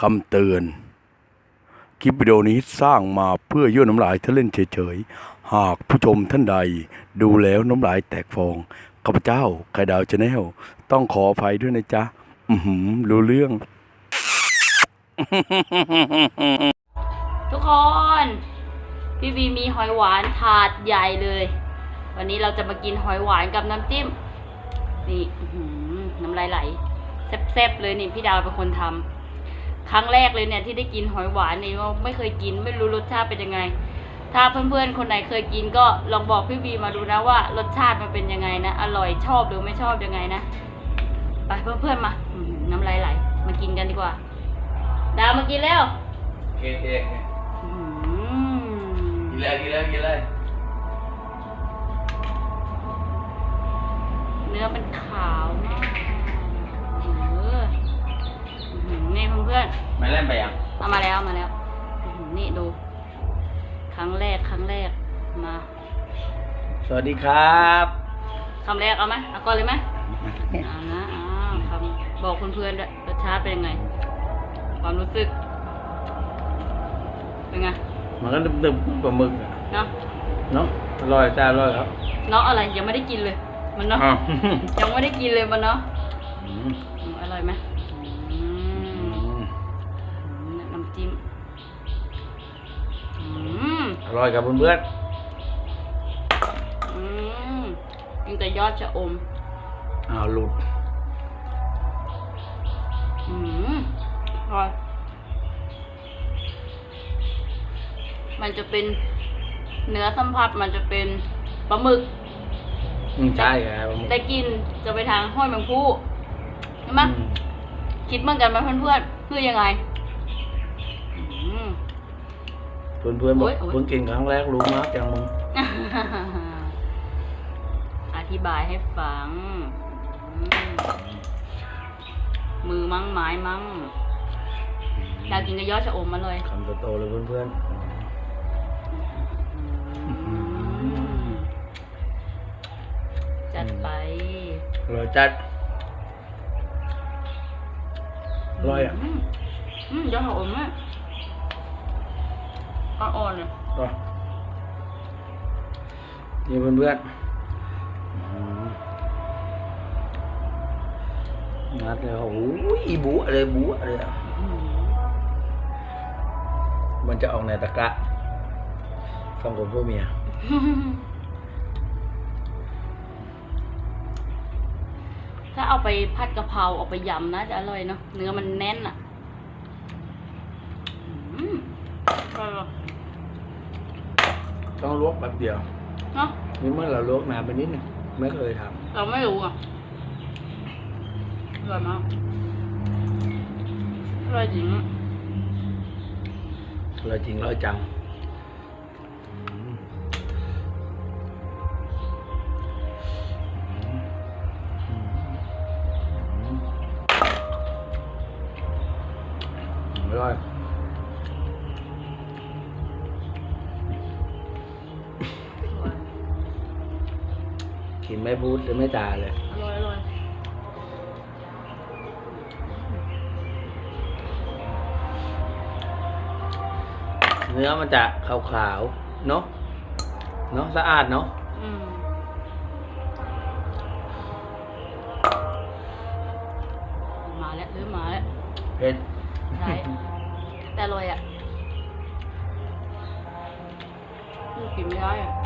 คำเตือน คลิปวิดีโอนี้สร้างมาเพื่อยั่วน้ำลายทะเล่นเฉยๆ หากผู้ชมท่านใดดูแล้วน้ำลายแตกฟองข้าพเจ้าไข่ดาวชาแนลต้องขออภัยด้วยนะจ๊ะ อือหือรู้เรื่อง ทุกคน พี่วีมีหอยหวานถาดใหญ่เลย วันนี้เราจะมากินหอยหวานกับน้ำจิ้ม นี่น้ำลายไหลแซ่บๆเลยนี่พี่ดาวเป็นคนทำ ครั้งแรกเลยเนี่ยที่ได้กินหอยหวานนี่ว่าไม่เคยกินไม่รู้รสชาติเป็นยังไง ถ้าเพื่อนๆคนไหนเคยกินก็ลองบอกพี่วีมาดูนะว่ารสชาติมันเป็นยังไงนะอร่อยชอบหรือไม่ชอบยังไงนะไปเพื่อนๆมาอื้อหือน้ำลายไหลมากินกันดีกว่า ดาวมากินแล้วเค้กเค้กอื้อกิหืนอเลยกินเลยกินเลยเนื้อเป็นขาวมากเออ อื้อหือนี่เพื่อนไม่เล่นไปยังๆเอามาแล้วเอามาแล้วอื้อหือนี่ดู ครั้งแรกครั้งแรกมาสวัสดีครับคำแรกเอาไหมเอาก่อนเลยไหมเอานะอ้าวคำบอกเพื่อนๆด้วยรสชาติเป็นยังไง ความรู้สึก เป็นไงมันก็ดึบๆปลาหมึกอะเนาะเนาะอร่อยจ้าอร่อยครับเนาะอะไรยังไม่ได้กินเลย มันเนาะ อ้าวยังไม่ได้กินเลยมันเนาะอืมอืมอร่อยไหม อร่อยครับเพื่อนอืมกินแต่ยอดชะอม ๆอ้าวหลุด อืมอร่อย มันจะเป็นเนื้อสัมผัสมันจะเป็นปลาหมึก อืมใช่ครับปลาหมึกได้กินจะไปทางห้อยแมงผู้ใช่ไหมอืม คิดเหมือนกันไหมเพื่อนๆคือยังไง เพื่อนๆบอโอ๊กยโอ๊ย เพิ่งกินครั้งแรกรู้มากจังมึงอธิบายให้ฟังอืมมือมั้งไม้มั้งอยากกินกับยอดชะอมมาเลยคำโตๆเลยเพื่อนอืมจัดไป ๆอร่อยจัดอร่อยอะมอืมยอดชะอมอะ อ่อนๆเลยก็นี่เพื่อนๆอืมงัดเลยโอ้ยบุอะไรบุอะไรอะอืมมันจะออกในตะกร้าสองคนพวกเมียถ้าเอาไปผัดกะเพราเอาไปยำนะจะอร่อยเนาะเนื้อมันแน่นอะอืมอร่อย ต้องลวกแป๊บเดียวเนาะนี่เมื่อเราลวกนานไปนิดหนึงไม่เคยทเราไม่รู้อะอร่อยมากอร่อยจริงอะำเราจริงเราจังอืมอืมอืมอร่อย กินไม่พูดเลยไม่จาเลย อร่อยอร่อยเนื้อมันจะขาวๆ เนาะเนาะสะอาดเนาะอืมมาแล้วเริ่มมาแล้วเผ็ดใช่ แต่อร่อยอะอืมกินไม่ได้อะ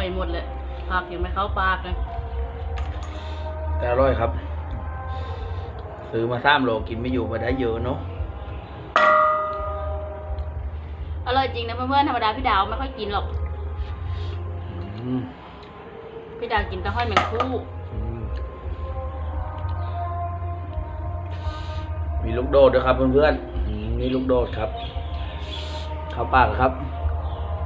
อยหมดเลยผักยังไม่เข้าปากเลยแต่อร่อยครับ ซื้อมาสามโลกินไม่อยู่มาได้เยอะเนาะอร่อยจริงนะเพื่อนๆธรรมดาพี่ดาวไม่ค่อยกินหรอก อืมพี่ดาวกินแต่ห้อยแมงคู่ อืมมีลูกโดดด้วยครับเพื่อนๆอืมมีลูกโดดครับ เข้าปากครับ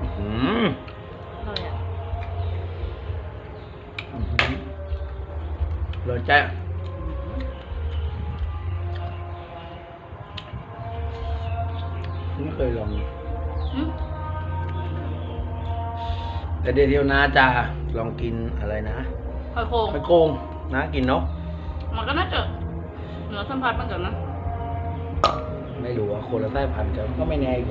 อื้อหืออ รสแจ้ไม่เคยลองอืมแต่เดี๋ยวเดียวนาจะลองกินอะไรนะหอยโข่งไปโกงนะกินเนาะอมันก็น่าจะเนื้อสัมผัสเหมือนกันนะ ไม่รู้ว่าคนละสายพันธุ์กันก็ไม่แน่อีก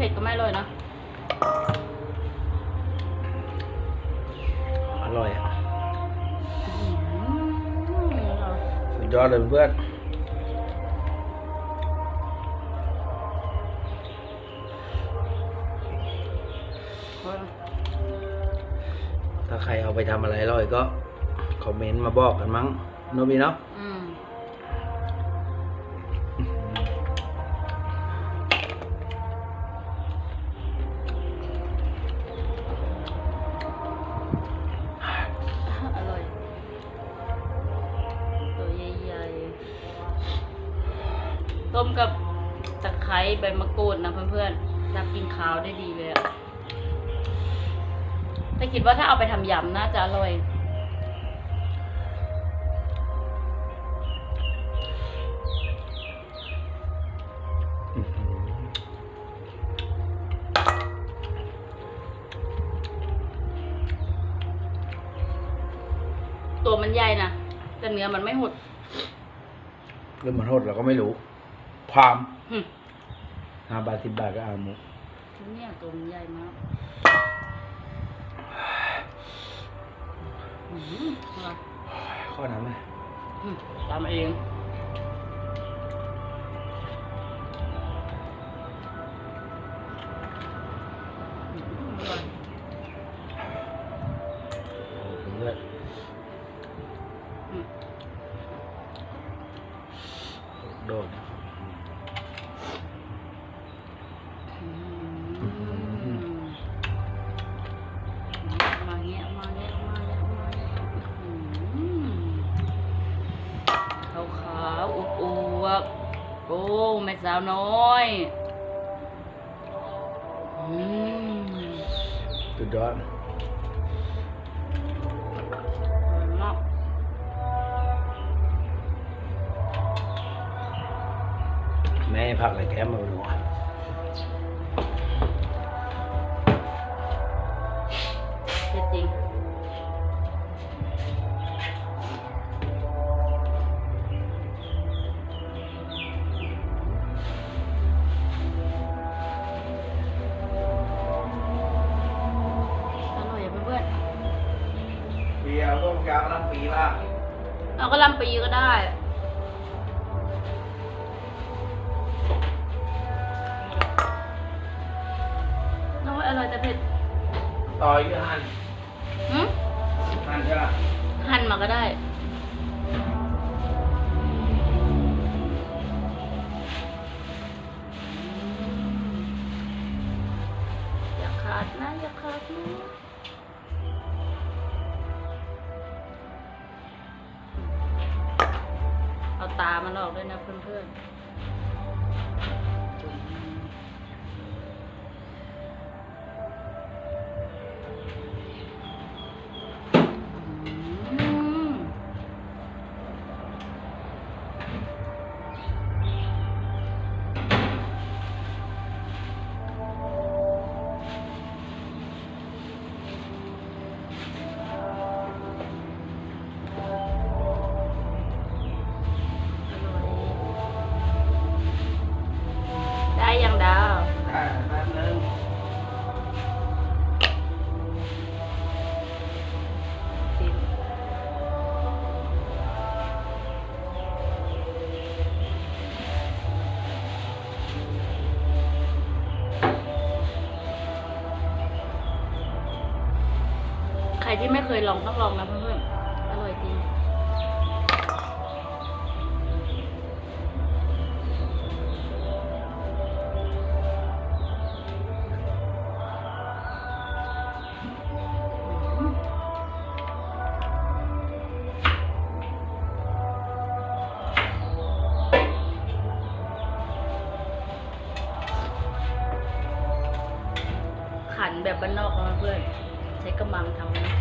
เผ็ดก็ไม่อร่อยนะอร่อยอะอืมอร่อยสุดยอดเลยเพื่อนอร่อยถ้าใครเอาไปทำอะไรอร่อยก็ คอมเมนต์มาบอกกันมั้งโนบีเนาะ ต้มกับตะไคร้ใบมะกรูดนะเพื่อนๆจะกินข้าวได้ดีเลยอะแต่คิดว่าถ้าเอาไปทำยำน่าจะอร่อย ตัวมันใหญ่นะแต่เนื้อมันไม่หดเรื่องมันโทษเราก็ไม่รู้ พามหึ ห้าบาทสิบบาทก็เอาหมุเนี่ยตัวมันใหญ่มากอืมอร่อยข้อน้ำไหมอืมทำเอง สุดยอดอร่อ น้อยอร่อยแต่เผ็ดต่อยก็หั่นหืมหั่นใช่ปะหั่นมาก็ได้ อย่าขาดนะ อย่าขาดนะเอาตามันออกด้วยนะเพื่อนๆ ยลองต้องลองนะเพื่อนๆอร่อยจริงขันแบบบ้านนอกนะเพื่อน ใช้กระมังทำนะ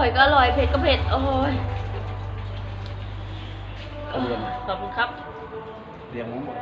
ร่อยก็อร่อยเผ็ดก็เผ็ดโอ้ยเอาเรียนขอบคุณครับ เรียงทั้งหมด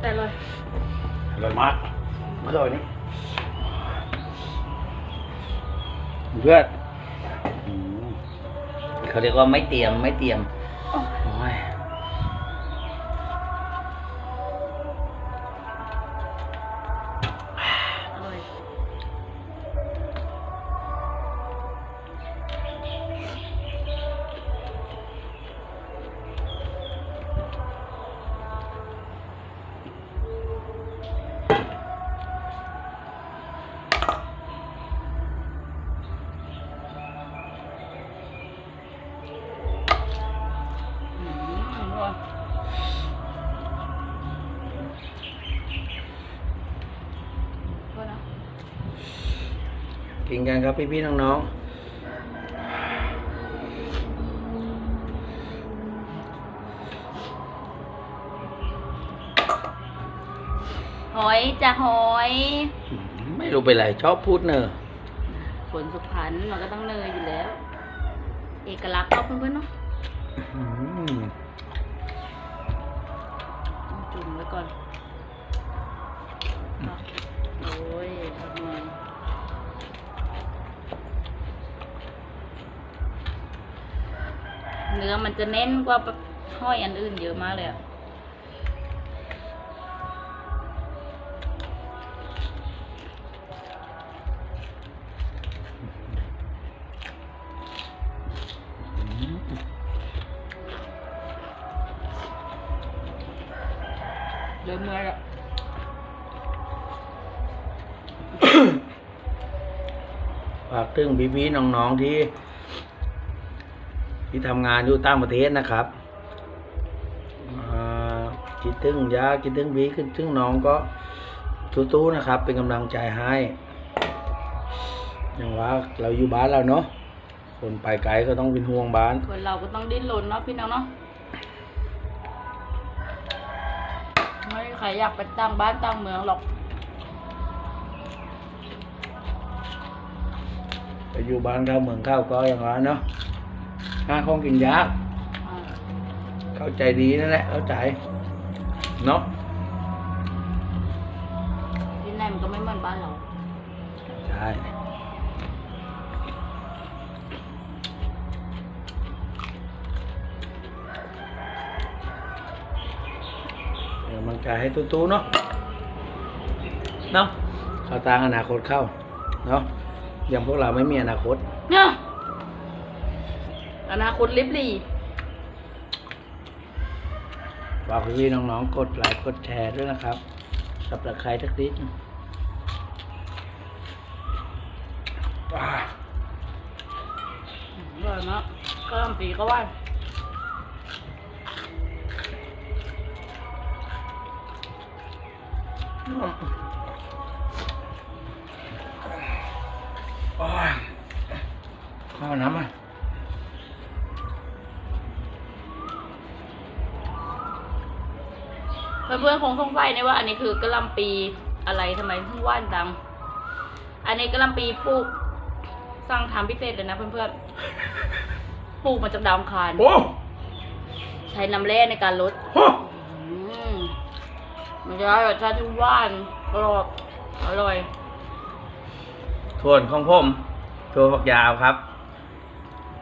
แต่อร่อยอร่อยมากอร่อยนี่เพื่อนอืมเขาเรียกว่าไม่เตรียมไม่เตรียม นกันครับพี่พี่ๆน้องหอยจะหอยๆไม่รู้เป็นไรชอบพูดเนอะผลสุพรรณมันก็ต้องเนยอยู่แล้ว เอกลักษณ์ก็เพื่อนๆเนาะอืมจุ่มไว้ก่อน เนื้อมันจะเน้นกว่าห้อยอันอื่นเยอะมากเลยอะเริ่มเมื่อยแล้วฝากถึงพี่พี่ๆน้องๆที่ ที่ทำงานอยู่ต่างประเทศนะครับอ่าคิดถึงยาคิดถึงพี่คิดถึงน้องก็สู้ๆนะครับ เป็นกำลังใจให้อย่างว่าเราอยู่บ้านเราเนาะคนไปไกลก็ต้องเป็นห่วงบ้านคนเราก็ต้องดิ้นรนเนาะพี่น้องเนาะไม่มีใครอยากไปตั้งบ้านตั้งเมืองหรอกไปอยู่บ้านเข้าเมืองเข้าก็อย่างว่าเนาะ หาของกินยากอ่าเข้าใจดีนั่นแหละเข้าใจเนาะที่ไหนมันก็ไม่เหมือนบ้านเรา ใช่เป็นกำลังใจให้ตู้ๆเนาะเนาะเข้าตางอนาคตเข้า เนาะอย่างพวกเราไม่มีอนาคตเนี่ย อนาคตลิบหลีฝากพี่ๆน้องๆ กดไลค์กดแชร์ด้วยนะครับสับตะไคร้ทักนิดว้าอร่อยมากก็ลำปีก็ว่าโอ้ยข้าวน้ำอะ เพื่อนๆคงสงสัยนะว่า อันนี้คือกะหล่ำปีอะไรทำไมถึงว่านดังอันนี้กะหล่ำปีปลูกสั่งทำพิเศษเลยนะเพื่อนๆปลูกมาจากดาวอังคารโอ้ใช้น้ำแร่ในการลดโหอืมมันจะได้รสชาติที่หวานกรอบอร่อยส่วนของผมตัวฝักยาวครับ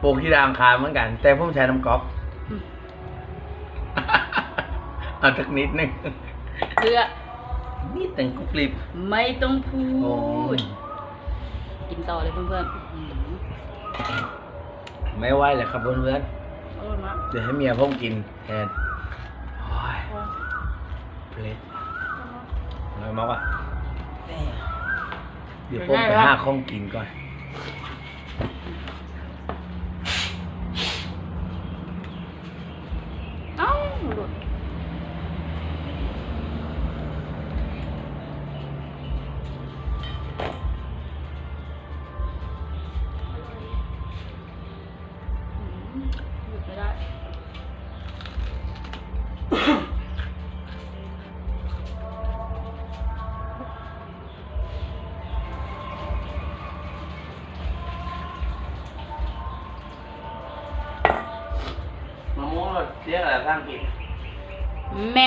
ปลูกที่ดางคารเหมือนกัน แต่ผมใช้น้ำก๊อกอืม เอาสักนิดนึงเพื่อนิดหนึ่งกุกลิบไม่ต้องพูโอ้ด กินต่อเลยเพื่อนๆอืมไม่ไหวเลยครับเพื่อนอร่อยมากๆเดี๋ยวให้เมียผมกินแทนโอ้ยเลยอะไรมากวะเดี๋ยวผมไปหาของกินก่อน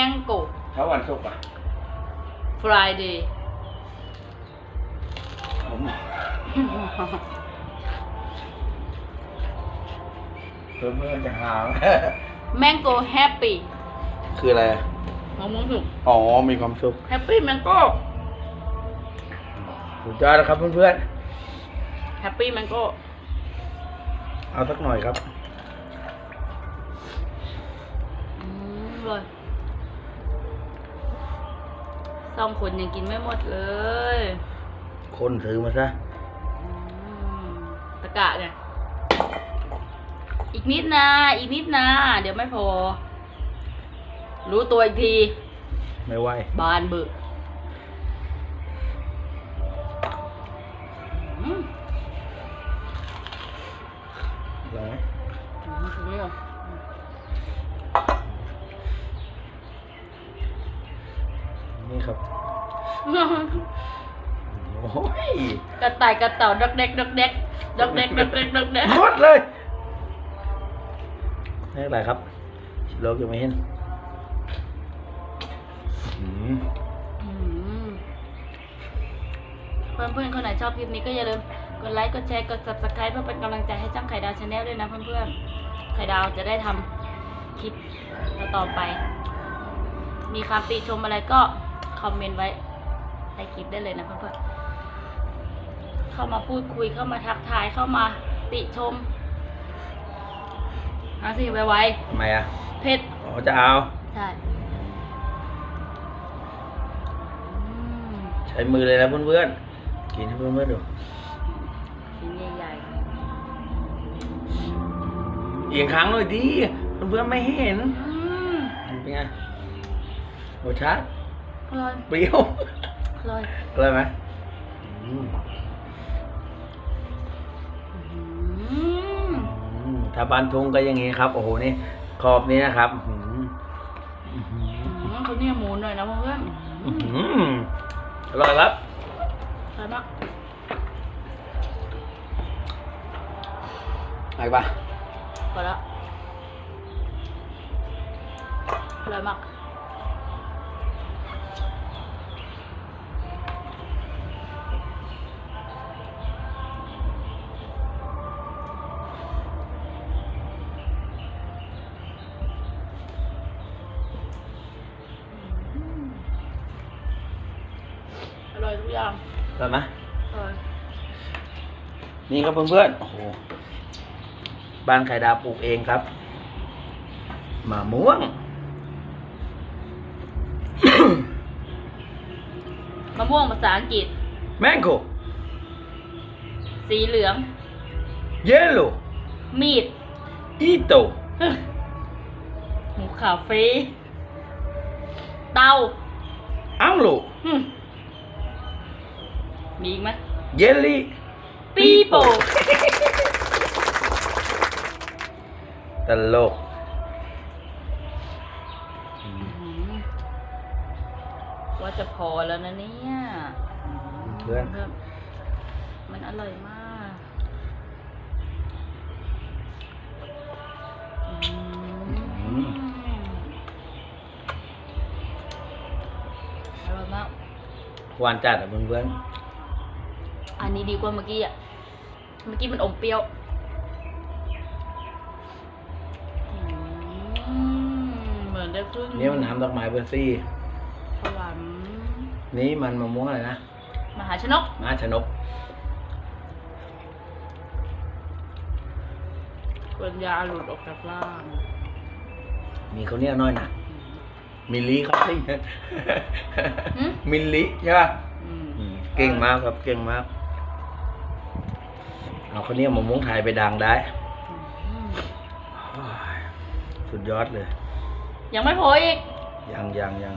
แมงโก้ถ้าวันศุกร์อะ Friday ผมเพื่อนเพื่อนๆจะหาแมงโก้แฮปปี้คืออะไรอะมะม่วงสุก อ๋อ มีความสุขแฮปปี้แมงโก้สุดยอดนะครับเพื่อนแฮปปี้แมงโก้ๆเอาสักหน่อยครับ สองคนยังกินไม่หมดเลยคนถือมาซะอืมตะกะไงอีกนิดนะ อีกนิดนะ เดี๋ยวไม่พอ รู้ตัวอีกที ไม่ไหวบานเบิกอืม ลองไหม อืมถึงไม่หรอ นี่ครับโอ้ยกระต่ายกระเต่าดอกเด็กดอกเด็กดอกเด็กดอกเด็กดอกเด็กหมดเลยนี่อะไรครับชิโลกยังไม่เห็นอืมอืมเพื่อนๆคนไหนชอบคลิปนี้ก็อย่าลืมกดไลค์กดแชร์กด subscribe เพื่อเป็นกำลังใจให้จ้างไข่ดาวชาแนลด้วยนะเพื่อนๆไข่ดาวจะได้ทำคลิปต่อๆไป มีคำติชมอะไรก็ คอมเมนต์ไว้ใต้คลิปได้เลยนะเพื่อนๆเข้ามาพูดคุยเข้ามาทักทายเข้ามาติชมเอาสิไวทำไมอะๆเพชรอ๋อจะเอาใช่อืมใช้มือเลยนะเพื่อนๆกินให้เพื่อนๆดูชิ้นใหญ่เอียงครั้งหน่อยดิเพื่อนๆไม่เห็นๆอืมเป็นไงรสชาติ อร่อยเปรี้ยวอร่อยอร่อยไหมอืมอืมอืมถ้าบ้านทุ่งก็อย่างงี้ครับ โอ้โหนี่ขอบนี้นะครับอื้อหืออื้อหืออืมเขาเนี่ยหมูหน่อยนะเพื่อนๆอือื้อมหืออร่อยครับอร่อยมากไปปะพอแล้วอร่อยมาก นี่ครับเพื่อนๆโอ้โหบ้านไข่ดาวปลูกเองครับมะม่วงมะม่วงภาษาอังกฤษ แมงโกสีเหลือง เยลโล่มีด อีโตหมูคาเฟ่เตาอังโลหึมีอีกไหมเยลลี่ ปีโป้ตลกว่าจะพอแล้วนะเนี่ยเพื่อนมันอร่อยมากอืมอร่อยมากหวานจัดอะเพื่อน อันนี้ดีกว่าเมื่อกี้อะ เมื่อกี้มันอมเปรี้ยวอืมเหมือนได้ครึ่งๆนี่มันน้ำดอกไม้เบอร์ซี่สวรรค์นี่มันมะม่วงอะไรนะ มหาชนกมาชนกปัญญาหลุดออกจากล่าง มีเขาวเหนี่ยวน้อยนะอมิลลิครับหืมมิลลิใช่ป่ะอืมอืมเก่งมากครับ เก่งมาก เอาคนนี้มะม่วงไทยไปดังได้อืมโอ้ยสุดยอดเลย ยังไม่พออีก ยังยังยัง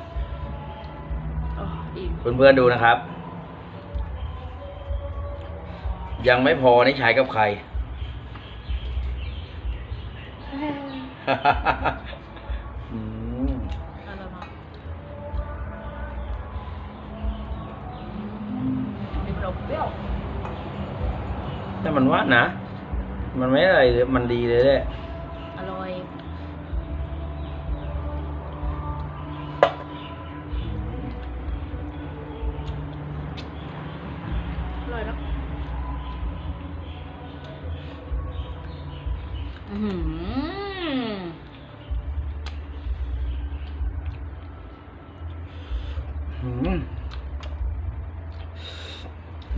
อ๋ออีก เพื่อนๆดูนะครับ ยังไม่พอนี่ใช้กับใคร อืมอะไรมามีขนมเปรี้ยว แต่มันว่านะ มันไม่อะไรเลยมันดีเลยแหละ อร่อยอร่อยเนอะอื้อหือ อืม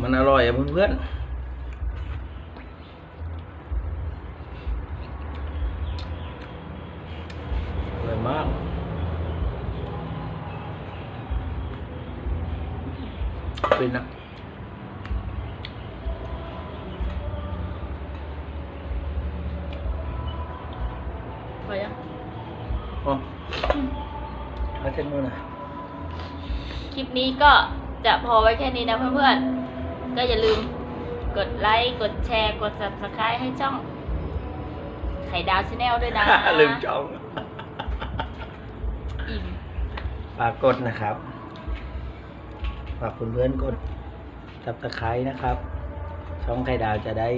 มันอร่อยอะเพื่อนๆอร่อยมาก เป็นนะ พอยังอ๋อเอาเช็ดมือหน่อยคลิปนี้ก็จะพอไว้แค่นี้นะเพื่อนๆ ก็อย่าลืมกดไลค์ กดแชร์ กด subscribe ให้ช่อง ไข่ดาวชาแนลด้วยนะ ลืมจ้องอิ่มฝากกดนะครับ ฝากเพื่อนๆกดตับตะไคร้นะครับ ช่องไข่ดาวจะได้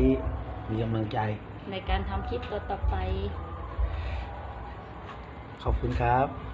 มีกำลังใจ ในการทำคลิปตัวต่อไป ขอบคุณครับ